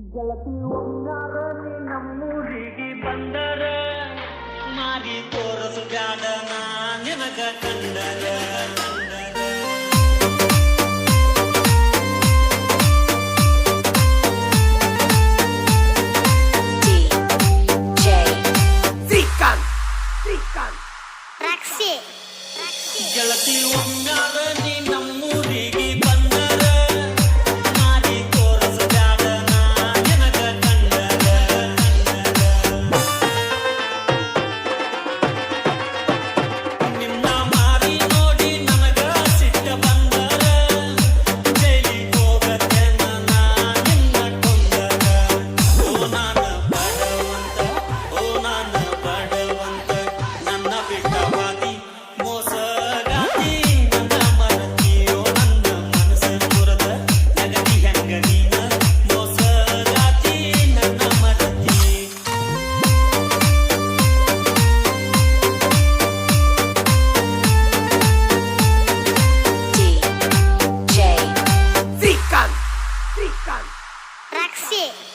ಗೆಳತಿಯೊಂದರನೆ ನಮ್ಮೂರಿಗೆ ಬಂದರೆ. ಮಾರಿ ತೋರಸು ಬ್ಯಾಡ ನಾ ನಿನಗ ಕಂಡರೆ. ಗೆಳತಿ ಒಂದಾದ ನೀ ನಮ್ಮೂರು 谢。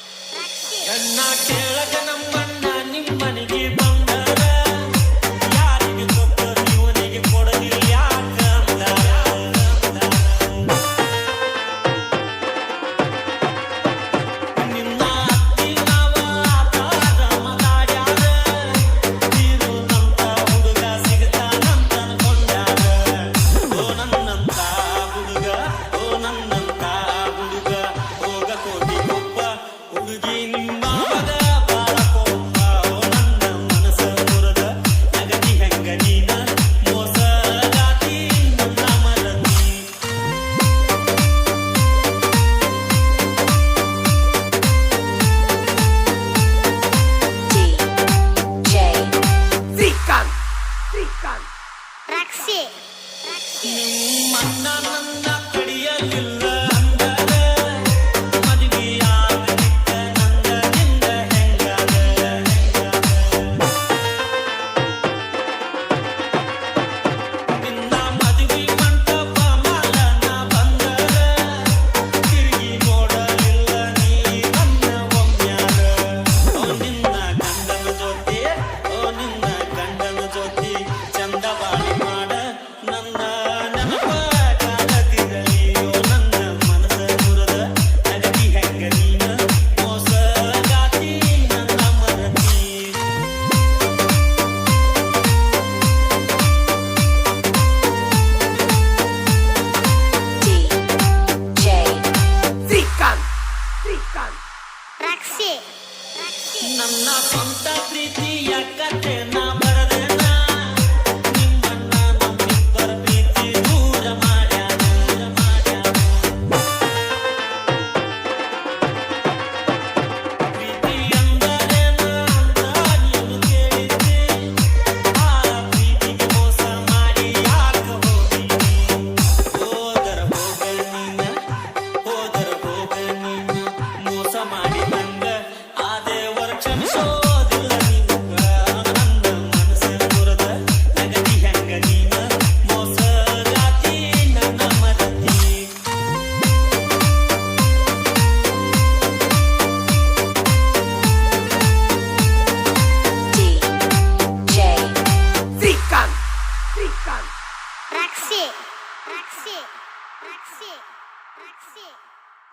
Кто-то придет.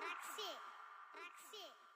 Taxi! Taxi!